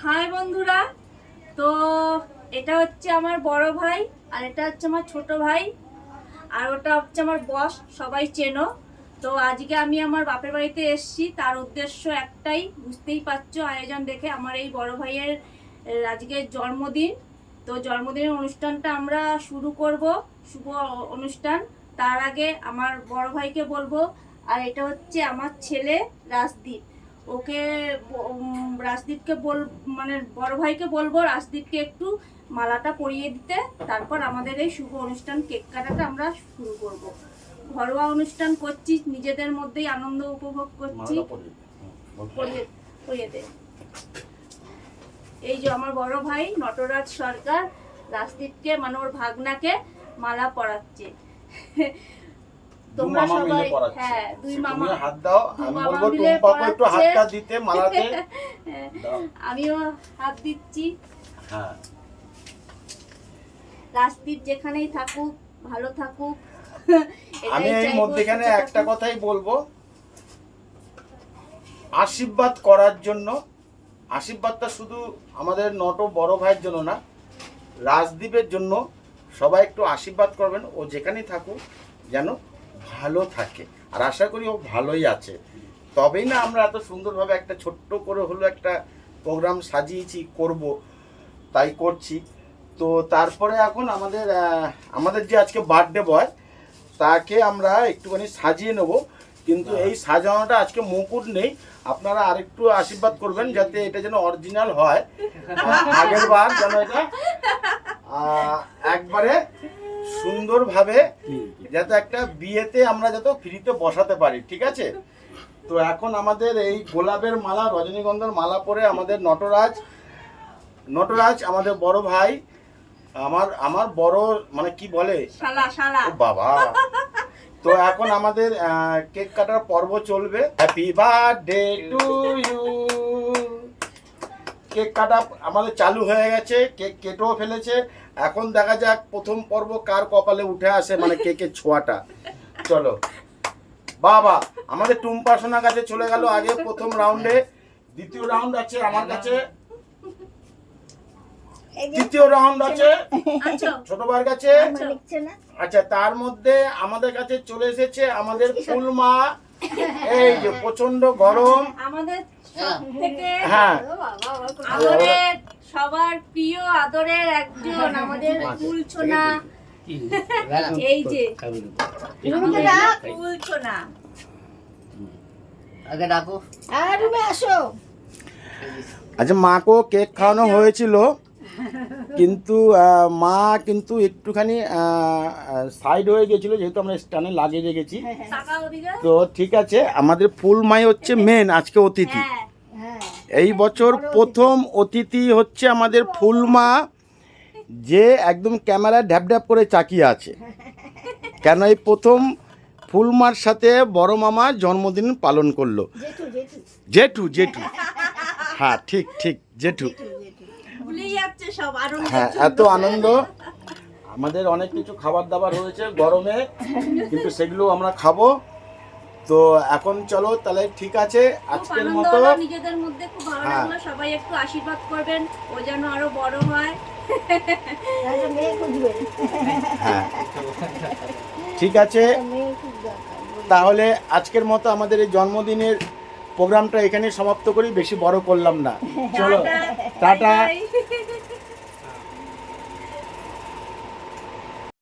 High বন্ধুরা, তো এটা হচ্ছে আমার বড় ভাই আর এটা হচ্ছে আমার ছোট ভাই আর ওটা হচ্ছে আমার বস, সবাই চেনো। তো আজকে আমি আমার বাপের বাড়িতে এসেছি, তার উদ্দেশ্য একটাই, বুঝতেই পারছ আয়োজন দেখে আমার এই বড় ভাইয়ের আজকে জন্মদিন। তো জন্মদিনের অনুষ্ঠানটা আমরা শুরু করব, শুভ অনুষ্ঠান। তার আগে আমার বড় ভাইকে বলব, আর এটা হচ্ছে আমার ছেলে রাজদীপ। ওকে রাজদীপকে বল মানে বড় ভাইকে বলব রাজদীপকে একটু মালাটা পরিয়ে দিতে তারপর আমাদের এই শুভ অনুষ্ঠান কেক কাটাটা আমরা শুরু করব। ঘরোয়া অনুষ্ঠান করছি নিজেদের মধ্যেই আনন্দ উপভোগ করছি। পরিয়ে পরিয়ে দে। এই যে আমার বড় ভাই নটরাজ সরকার রাজদীপকে মানে ওর ভাগনাকে মালা পরাচ্ছে। তোমরা সবাই হ্যাঁ দুই মামা। হাত দাও আমি বলব টুম্পাকে একটু হাতটা দিতে মালাতে। হ্যাঁ, আমিও হাত দিচ্ছি। হ্যাঁ। রাজদীপ যেখানেই থাকুক ভালো থাকুক। আমি এই মধ্যেখানে একটা কথাই বলব। আশীর্বাদ করার জন্য আশীর্বাদটা শুধু আমাদের নট বড় ভাইয়ের জন্য না রাজদীপের জন্য সবাই একটু আশীর্বাদ করবেন ও যেখানেই থাকুক যেন ভালো থাকে। আর আশা করি ও ভালোই আছে। তবেই না আমরা এত সুন্দরভাবে একটা ছোট্ট করে হলো একটা প্রোগ্রাম সাজিয়েছি, করব, তাই করছি। তো তারপরে এখন আমাদের আমাদের যে আজকে বার্থডে বয় তাকে আমরা একটুখানি সাজিয়ে নেব। কিন্তু এই সাজানোটা আজকে মুকুট নেই। আপনারা আরেকটু আশীর্বাদ করবেন যাতে এটা যেন অরিজিনাল হয়। আগের বার যেন এটা একবারে সুন্দরভাবে যাতে একটা বিয়েতে আমরা যাতে ফ্রিতে বসাতে পারি ঠিক আছে? তো এখন আমাদের এই গোলাপের মালা রজনীগন্ধার মালা পরে আমাদের নটরাজ নটরাজ আমাদের বড় ভাই আমার আমার বড় মানে কি বলে? শালা শালা। ও বাবা। তো এখন আমাদের কেক কাটার পর্ব চলবে। Happy birthday to you cake কাটা আমাদের চালু হয়ে গেছে কেক কেটেও ফেলেছে। এখন দেখা যাক প্রথম পর্ব কার কপালে উঠে আসে মানে কেকের ছোঁয়াটা। চলো। বাবা আমাদের টুম্পা সোনা কাছে চলে গেল আগে প্রথম রাউন্ডে দ্বিতীয় রাউন্ড আছে আমার কাছে। তৃতীয় রাউন্ড আছে। আচ্ছা। ছোট ভাইয়ের কাছে। আচ্ছা তার মধ্যে আমাদের কাছে চলে এসেছে আমাদের ফুলমা। এই যে প্রচণ্ড গরম। আমাদের। থেকে হ্যাঁ। আমাদের সবার প্রিয় আদরের একজন আমাদের ফুলছোনা এই যে। ফুলছোনা আগে ডাকো। আর রুমে আসো। আচ্ছা মাকেও কেক খাওয়ানো হয়েছিল কিন্তু মা কিন্তু একটুখানি সাইড হয়ে গেছিল যেহেতু আমরা স্টানে লাগিয়ে রেখেছি। তো ঠিক আছে আমাদের ফুলমাই হচ্ছে মেন আজকে অতিথি। হ্যাঁ হ্যাঁ এই বছর প্রথম অতিথি হচ্ছে আমাদের ফুলমা যে একদম ক্যামেরা ঢ্যাপ ঢ্যাপ করে চাকিয়ে আছে। কেন এই প্রথম ফুলমার সাথে বড় মামা জন্মদিন পালন করল। জেঠু জেঠু। হ্যাঁ ঠিক ঠিক জেঠু। হ্যাঁ এত আনন্দ। আমাদের অনেক কিছু খাবার দাবার হয়েছে গরমে কিন্তু সেগুলো আমরা খাব। তো এখন চলো তাহলে ঠিক আছে আজকের মতো। নিজেদের মধ্যে খুব ভালো হ্যাঁ। লাগল সবাই একটু আশীর্বাদ করবেন ও যেন আরও বড় হয়। হ্যাঁ। ঠিক আছে। তাহলে আজকের মতো আমাদের এই জন্মদিনের প্রোগ্রামটা এখানে সমাপ্ত করি বেশি বড় করলাম না। চলো। টাটা.